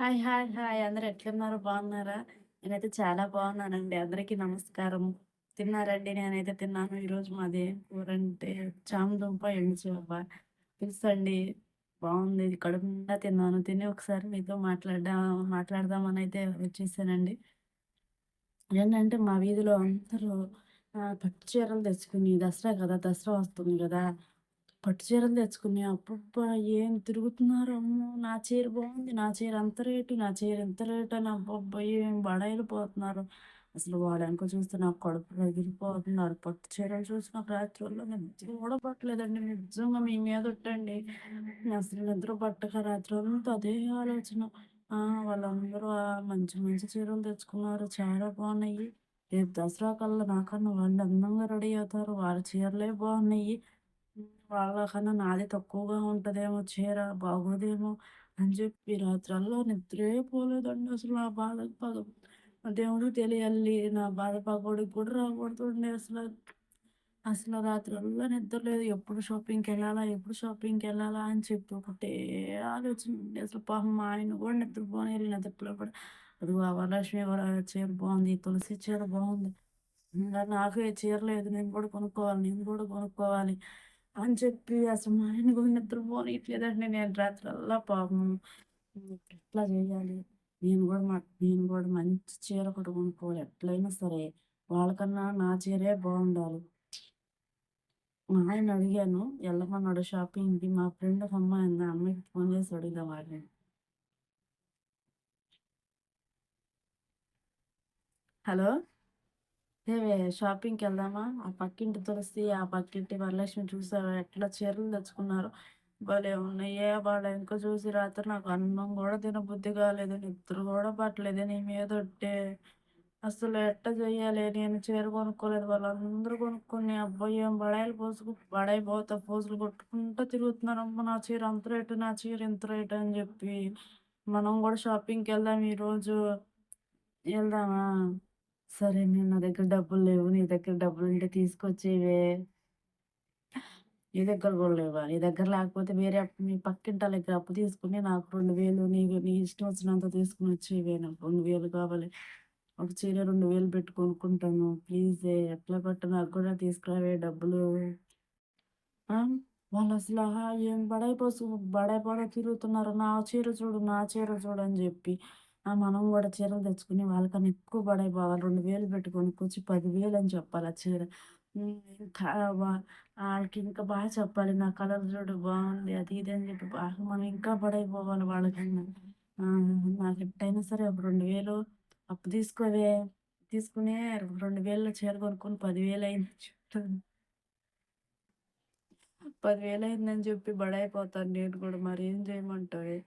Hi, hi, hi! అందరు ఎట్లున్నారు? బాగున్నారా? నేనైతే చాలా బాగున్నానండి. అందరికీ నమస్కారం. తిన్నారండి? నేనైతే తిన్నాను. ఈరోజు మాది కూరంటే చామదుంప, ఎండుచేప పులుసండి. బావుంది. బాగుంది నిండా తిన్నాను. తిని ఒకసారి మీతో మాట్లాడా మాట్లాడదామని అయితే వచ్చేసానండి. ఏంటంటే మా వీధిలో అందరూ ఆహ్, పట్టు చీరలు తెచ్చుకుని దసరా కదా! దసరా వస్తుంది కదా పట్టు చీరలు తెచ్చుకుని అబ్బబ్బా! ఏం తిరుగుతున్నారు అమ్మో! నా చీర బాగుంది నా చీర అంత రేటు, నా చీర ఎంత రేటు అని అబ్బబ్బా! ఏం బడాయిలిపోతున్నారు. అసలు వాళ్ళెనక చూస్తే నాకు కడుపు రగిలిపోతున్నారు పట్టు చీరలు చూసి నాకు రాత్రుల్లో నిద్ర కూడా పట్టలేదండి. నిజంగా మీ మీద ఉంటండి అసలు నిద్ర పట్టక రాత్రి రాత్రంతా అదే ఆలోచన. వాళ్ళందరూ మంచి మంచి చీరలు తెచ్చుకున్నారు. చాలా బాగున్నాయి రేపు దసరా కల్లా నాకన్నా వాళ్ళు అందంగా రెడీ అవుతారు. వాళ్ళ చీరలే బాగున్నాయి వాళ్ళ కన్నా నాదే తక్కువగా ఉంటుందేమో చీర బాగోదేమో అని చెప్పి రాత్రల్లో నిద్రే పోలేదండి అసలు. నా బాధ పగ దేవుడు తెలియాలి. నా బాధ పగోడికి కూడా రాకూడదండి అసలు అసలు రాత్రల్లా నిద్ర లేదు. ఎప్పుడు షాపింగ్‌కెళ్ళాలా? ఎప్పుడు షాపింగ్కి వెళ్ళాలా అని చెప్పి ఒకటే ఆలోచన అసలు పాపం మా ఆయన కూడా నిద్రపోనియలే నిద్రలో కూడా అది వరలక్ష్మి చీర బాగుంది తులసి చీర బాగుంది ఇంకా నాకు ఏ చీర లేదు. నేను కూడా కొనుక్కోవాలి. నేను కూడా కొనుక్కోవాలి. అని చెప్పి అసలు మా ఆయన కూడా నిద్రపోనియట్లేదండి. నేను రాత్రల్లా పాపం ఎట్లా చేయాలి? నేను కూడా మా నేను కూడా మంచి చీర ఒకటి కొనుక్కోవాలి. ఎట్లైనా సరే వాళ్ళకన్నా నా చీరే బాగుండాలి మా ఆయన అడిగాను. ఎళ్ళమన్నాడు షాపింగ్‌కి. మా ఫ్రెండ్ ఒక అమ్మాయి ఉంది. అమ్మాయికి ఫోన్ చేసి అడిగా వాళ్ళని హలో! ఏవే షాపింగ్‌కెళ్దామా? ఆ పక్కింటి తులసి, ఆ పక్కింటి వరలక్ష్మి చూసావా ఎట్లా చీరలు తెచ్చుకున్నారో? భలే ఉన్నాయే! వాళ్ళెనక చూసి రాత్రి నాకు అన్నం కూడా తినబుద్ధి కాలేదు. నిద్ర కూడా పట్టలేదు. నీ మీదొట్టే. అసలు ఎట్టా చేయాలి? నేను చీర కొనుక్కోలేదు. వాళ్ళందరూ కొనుక్కొని అబ్బా! ఏం బడాయిలు పోసుకు బడాయి పోత పోజులు కొట్టుకుంటా తిరుగుతున్నారమ్మ. నా చీర అంత రేటు, నా చీర ఇంత రేటు అని చెప్పి. మనం కూడా షాపింగ్‌కెళ్దాం ఈరోజు. ఎళ్దామా? సరే నేను నా దగ్గర డబ్బులు లేవు. నీ దగ్గర డబ్బులు ఉంటే తీసుకొచ్చేవే. నీ దగ్గర కూడా లేవా? నీ దగ్గర లేకపోతే వేరే మీ పక్కింటోళ్ళ దగ్గర అప్పు తీసుకుని నాకు 2000 నీకు నీ ఇష్టం వచ్చినంత తీసుకొని వచ్చేవే. నాకు 2000 కావాలి. ఒక చీర 2000 పెట్టి కొనుక్కుంటాను. ప్లీజే ఎట్లా పట్టు నాకు కూడా తీసుకురావే డబ్బులు. వాళ్ళు అసలు ఏం బడాయి పోసు బడాయి బడా తిరుగుతున్నారు. నా చీర చూడు, నా చీర చూడు అని చెప్పి. ఆ! మనం కూడా చీరలు తెచ్చుకుని వాళ్ళకన్నా ఎక్కువ పడైపోవాలి పోవాలి. 2000 పెట్టి కొనుక్కొచ్చి పదివేలు అని చెప్పాలి ఆ చీర. ఇంకా వాళ్ళకి ఇంకా బాగా చెప్పాలి. నా కలర్ చూడు బాగుంది అది ఇది అని చెప్పి బాగా మనం ఇంకా పడైపోవాలి వాళ్ళకన్నా. నాకు ఎట్టయినా సరే ఒక 2000 అప్పు తీసుకోవే. తీసుకొని 2000లో చీర కొనుక్కొని పదివేలు అయింది చెప్తాను. 10,000 అయిందని చెప్పి బడైపోతాను నేను కూడా. మరి ఏం చేయమంటావే?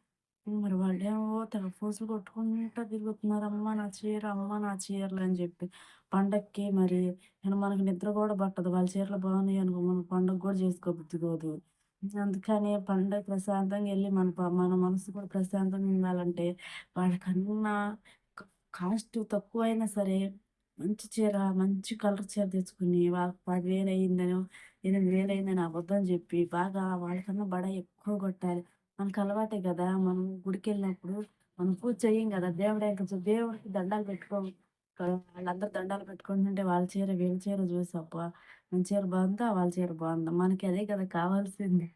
మరి వాళ్ళేమో తెగ ఫోజులు కొట్టుకుంటా తిరుగుతున్నారమ్మ నా చీర, అమ్మ నా చీరలు అని చెప్పి. పండక్కి మరి ఇంక మనకి నిద్ర కూడా పట్టదు. వాళ్ళ చీరలు బాగున్నాయి అనుకో మనం పండగ కూడా చేసుకోబుద్ధి కాదు. అందుకని పండగ ప్రశాంతంగా వెళ్ళి మన మన మనసు కూడా ప్రశాంతంగా ఉండాలంటే వాళ్ళకన్నా కాస్ట్ తక్కువైనా సరే మంచి చీర, మంచి కలర్ చీర తెచ్చుకుని వాళ్ళకి 10,000 అయిందనో, 8,000 అయిందని అబద్ధం చెప్పి బాగా వాళ్ళకన్నా బడ ఎక్కువ కొట్టాలి. మనకు అలవాటే కదా మనం గుడికెళ్ళినప్పుడు మనం పూజ చేయం కదా దేవుడు కొంచెం దేవుడికి దండాలు పెట్టుకోం వాళ్ళందరూ దండాలు పెట్టుకుంటుంటే వాళ్ళ చీర, వీళ్ళ చీర చూసి మన చీర బాగుందా వాళ్ళ చీర బాగుందా మనకి అదే కదా కావాల్సింది.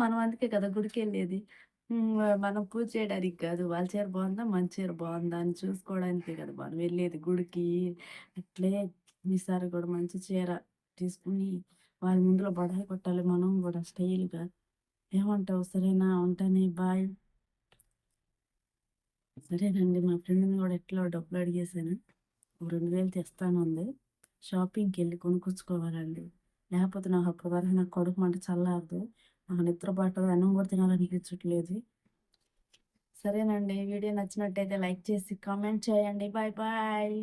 మనం అందుకే కదా గుడికి వెళ్ళేది మనం పూజ చేయడానికి కాదు. వాళ్ళ చీర బాగుందా మన చీర బాగుందా అని చూసుకోవడానికే కదా మనం వెళ్ళేది గుడికి. అట్లే ఈసారి కూడా మంచి చీర తీసుకొని వాళ్ళ ముందులో బడాయి కొట్టాలి మనం కూడా స్టైల్‌గా. ఏమంటావు? సరేనా? ఉంటానే బాయ్. సరేనండి. మా ఫ్రెండ్‌ని కూడా ఎట్లా డబ్బులు అడిగేశాను రెండు వేలు తెస్తాను ఉంది షాపింగ్కి వెళ్ళి కొనుక్కొచ్చుకోవాలండి. లేకపోతే నాకు అప్పటివరకు నాకు కొడుకు మంట చల్లారదు. నాకు నిద్ర పట్టదు. అన్నం కూడా తినాలనిపించట్లేదు. సరేనండి. వీడియో నచ్చినట్టయితే లైక్ చేసి కామెంట్ చేయండి. Bye bye.